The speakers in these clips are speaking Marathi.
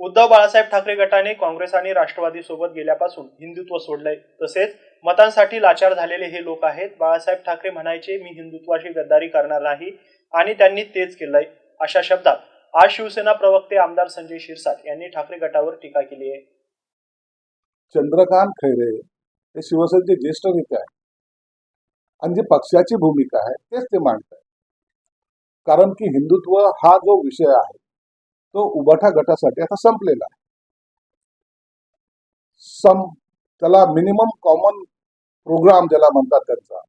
उद्धव बाळासाहेब ठाकरे गटाने काँग्रेस आणि राष्ट्रवादी सोबत गेल्यापासून हिंदुत्व सोडलंय. तसेच मतांसाठी लाचार झालेले हे लोक आहेत. बाळासाहेब ठाकरे म्हणायचे मी हिंदुत्वाशी गद्दारी करणार नाही आणि त्यांनी तेच केलंय. अशा शब्दात आज शिवसेना प्रवक्ते आमदार संजय शिरसाट यांनी ठाकरे गटावर टीका केली आहे. चंद्रकांत खैरे हे शिवसेनेचे ज्येष्ठ नेते आहेत. आणि जी पक्षाची भूमिका आहे तेच ते मांडत कारण की हिंदुत्व हा जो विषय आहे तो उबाठा गटासाठी आता संपलेला आहे. सम त्याला मिनिमम कॉमन प्रोग्राम ज्याला म्हणतात त्यांचा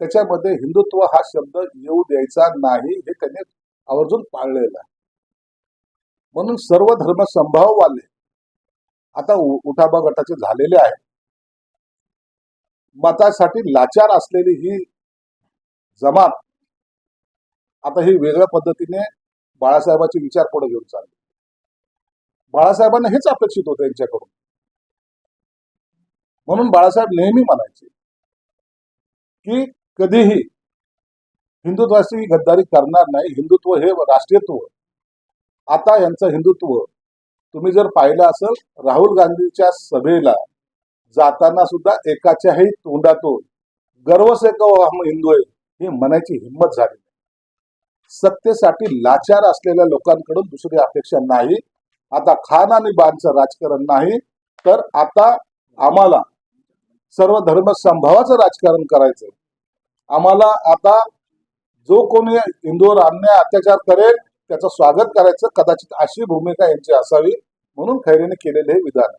त्याच्यामध्ये हिंदुत्व हा शब्द येऊ द्यायचा नाही हे त्यांनी आवर्जून पाळलेलं आहे. म्हणून सर्व धर्म संभाववाले आता उठाबा गटाचे झालेले आहे मतासाठी लाचार असलेली ही जमात आता ही वेगळ्या पद्धतीने बाळासाहेबांचे विचार पुढे घेऊन चालले. बाळासाहेबांना हेच अपेक्षित होतं यांच्याकडून. म्हणून बाळासाहेब नेहमी म्हणायचे की कधीही हिंदुत्वाशी गद्दारी करणार नाही. हिंदुत्व हे राष्ट्रीयत्व. आता यांचं हिंदुत्व तुम्ही जर पाहिलं असेल राहुल गांधीच्या सभेला जाताना सुद्धा एकाच्याही तोंडातून गर्व से कहो हम हिंदू आहे ही म्हणायची हिंमत झाली सत्तेसाठी लाचार असलेल्या लोकांकडून दुसरी अपेक्षा नाही. आता खान आणि बाणचं राजकारण नाही तर आता आम्हाला सर्व धर्म संभावाचं राजकारण करायचं आम्हाला आता जो कोणी हिंदूवर अन्याय अत्याचार करेल त्याचं स्वागत करायचं कदाचित अशी भूमिका यांची असावी म्हणून खैरेने केलेले हे विधान